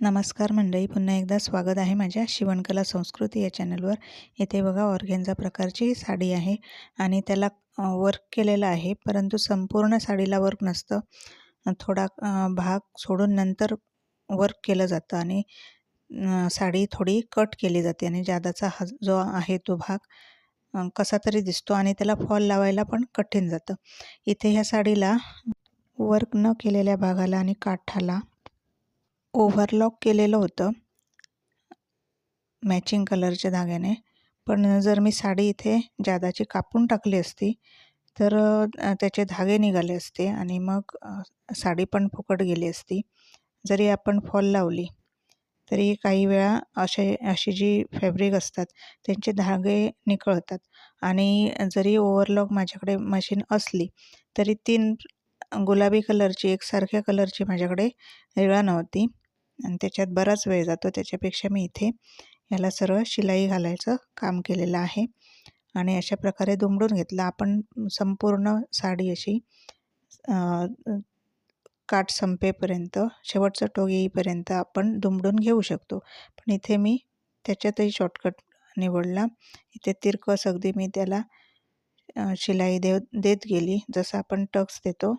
नमस्कार मंडळी पुन्हा एकदा स्वागत आहे माझ्या शिवणकला संस्कृती या चॅनलवर. इथे बघा ऑर्गेन्झा प्रकारची साडी आहे आणि त्याला वर्क केलेलं आहे परंतु संपूर्ण साडीला वर्क नसतं. थोडा भाग सोडून नंतर वर्क केलं जातं आणि साडी थोडी कट केली जाते आणि जादाचा हा जो आहे तो भाग कसा तरी दिसतो आणि त्याला फॉल लावायला पण कठीण जातं. इथे ह्या साडीला वर्क न केलेल्या भागाला आणि काठाला ओव्हरलॉक केलेलं होतं. मॅचिंग कलरच्या धाग्याने. पण जर मी साडी इथे जादाची कापून टाकली असती तर त्याचे धागे निघाले असते आणि मग साडी पण फुकट गेली असती. जरी आपण फॉल लावली तरी काही वेळा असे अशी जी फॅब्रिक असतात त्यांचे धागे निकळतात. आणि जरी ओव्हरलॉक माझ्याकडे मशीन असली तरी तीन गुलाबी कलरची एकसारख्या कलरची माझ्याकडे रिळा नव्हती. आणि त्याच्यात बराच वेळ जातो. त्याच्यापेक्षा मी इथे याला सरळ शिलाई घालायचं काम केलेलं आहे. आणि अशा प्रकारे दुमडून घेतलं. आपण संपूर्ण साडी अशी काठ संपेपर्यंत शेवटचं टोक येईपर्यंत आपण दुमडून घेऊ शकतो. पण इथे मी त्याच्यातही शॉर्टकट निवडला. इथे तिरकस अगदी मी त्याला शिलाई देव देत गेली. जसं आपण टक्स देतो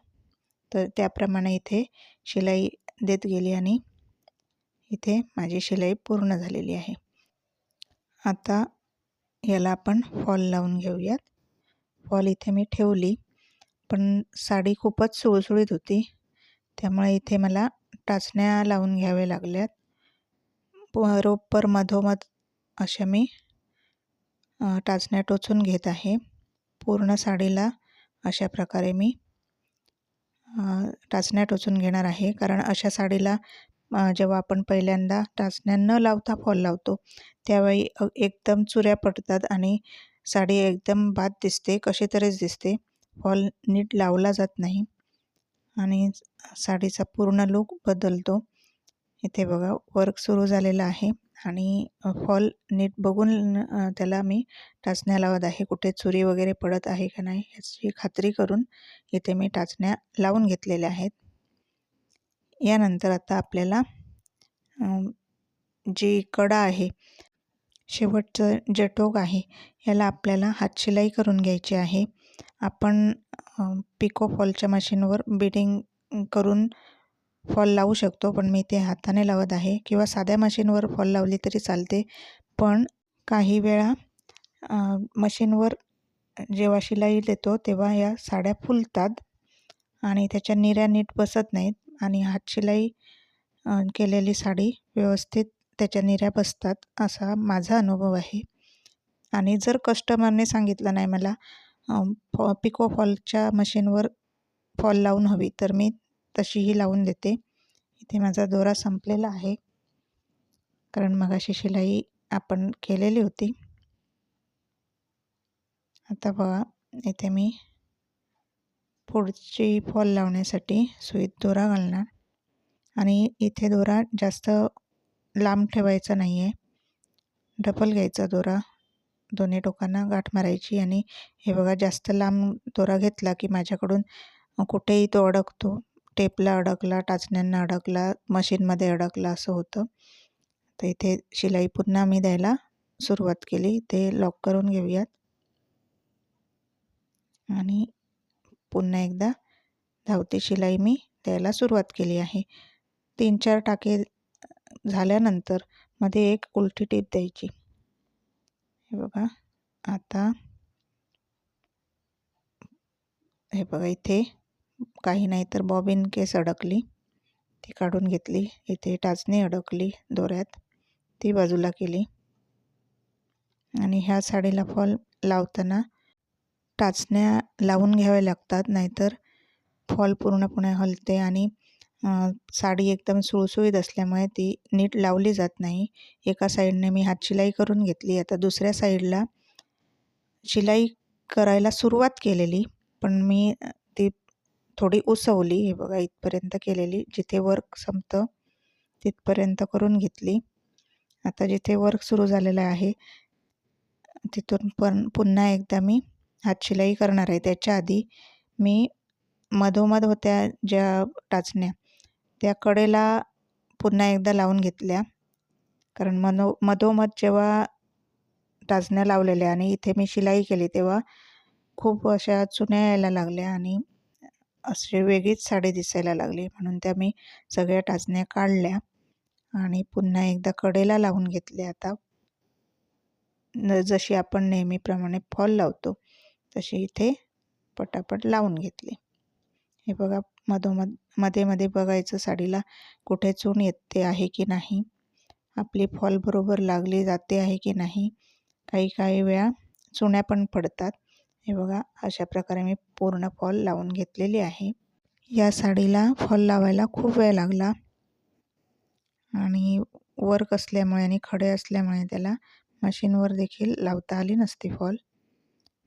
तर त्याप्रमाणे इथे शिलाई देत गेली आणि इथे माझी शिलाई पूर्ण झालेली आहे. आता याला आपण फॉल लावून घेऊयात. फॉल इथे मी ठेवली पण साडी खूपच सुळसुळीत होती. त्यामुळे इथे मला टाचण्या लावून घ्याव्या लागल्यात. बरोबर मधोमध अशा मी टाचण्या टोचून घेत आहे. पूर्ण साडीला अशा प्रकारे मी टाचण्या टोचून घेणार आहे. कारण अशा साडीला जेव्हा आपण पहिल्यांदा टाचण्या न लावता फॉल लावतो त्यावेळी एकदम चुऱ्या पडतात आणि साडी एकदम बाद दिसते कशी तरीच दिसते. फॉल नीट लावला जात नाही आणि साडीचा पूर्ण लूक बदलतो. इथे बघा वर्क सुरू झालेला आहे आणि फॉल नीट बघून त्याला मी टाचण्या लावत आहे. कुठे चुरी वगैरे पडत आहे का नाही याची खात्री करून इथे मी टाचण्या लावून घेतलेल्या आहेत. यानंतर आता आपल्याला जी कडा आहे शेवटचं जे टोक आहे याला आपल्याला हातशिलाई करून घ्यायची आहे. आपण पिको फॉलच्या मशीनवर बिडिंग करून फॉल लावू शकतो पण मी ते हाताने लावत आहे किंवा साध्या मशीनवर फॉल लावली तरी चालते. पण काही वेळा मशीनवर जेव्हा शिलाई देतो तेव्हा या साड्या फुलतात आणि त्याच्या निऱ्या नीट बसत नाहीत. आणि हातशिलाई केलेली साडी व्यवस्थित त्याच्या निर्या बसतात असा माझा अनुभव आहे. आणि जर कस्टमरने सांगितलं नाही मला फॉ पिको फॉलच्या मशीनवर फॉल लावून हवी तर मी तशीही लावून देते. इथे माझा दोरा संपलेला आहे. कारण मग अशी शिलाई आपण केलेली होती. आता बघा इथे मी पुढची फॉल लावण्यासाठी सुईत दोरा घालणार. आणि इथे दोरा जास्त लांब ठेवायचा नाही आहे डबल घ्यायचा दोरा. दोन्ही टोकांना गाठ मारायची. आणि हे बघा जास्त लांब दोरा घेतला की माझ्याकडून कुठेही तो अडकतो. टेपला अडकला टाचण्यांना अडकला मशीनमध्ये अडकला असं होतं. तर इथे शिलाई पुन्हा मी द्यायला सुरुवात केली. ते लॉक करून घेऊयात. आणि पुन्हा एकदा धावती शिलाई मी द्यायला सुरुवात केली आहे. तीन चार टाके झाल्यानंतरमध्ये एक उलटी टीप द्यायची. हे बघा आता हे बघा इथे काही नाही तर बॉबिन केस अडकली. ती काढून घेतली इथे टाचणी अडकली दोऱ्यात ती बाजूला केली. आणि ह्या साडीला फॉल लावताना टाचण्या लावून घ्याव्या लागतात नाहीतर फॉल पूर्णपणे हलते आणि साडी एकदम सुळसुळीत असल्यामुळे ती नीट लावली जात नाही. एका साईडने मी हात शिलाई करून घेतली आता दुसऱ्या साईडला शिलाई करायला सुरुवात केलेली पण मी ती थोडी उसवली हे बघा इथपर्यंत केलेली जिथे वर्क संपतं तिथपर्यंत करून घेतली. आता जिथे वर्क सुरू झालेलं आहे तिथून पण पुन्हा एकदा मी हात शिलाई करणार आहे. त्याच्या आधी मी मधोमध होत्या ज्या टाचण्या त्या कडेला पुन्हा एकदा लावून घेतल्या. कारण मनो मधोमध जेव्हा टाचण्या लावलेल्या आणि इथे मी शिलाई केली तेव्हा खूप अशा चुन्या यायला लागल्या आणि अशी वेगळीच साडी दिसायला लागली. म्हणून त्या मी सगळ्या टाचण्या काढल्या आणि पुन्हा एकदा कडेला लावून घेतल्या. आता न जशी आपण नेहमीप्रमाणे फॉल लावतो तशी इथे पटापट लावून घेतली. हे बघा मधोमधमध्ये मध्ये बघायचं साडीला कुठे चून येते आहे की नाही आपली फॉल बरोबर लागली जाते आहे की नाही काही काही वेळा चुण्या पण पडतात. हे बघा अशा प्रकारे मी पूर्ण फॉल लावून घेतलेली आहे. या साडीला फॉल लावायला खूप वेळ लागला. आणि वर्क असल्यामुळे आणि खडे असल्यामुळे त्याला मशीनवर देखील लावता आली नसती फॉल.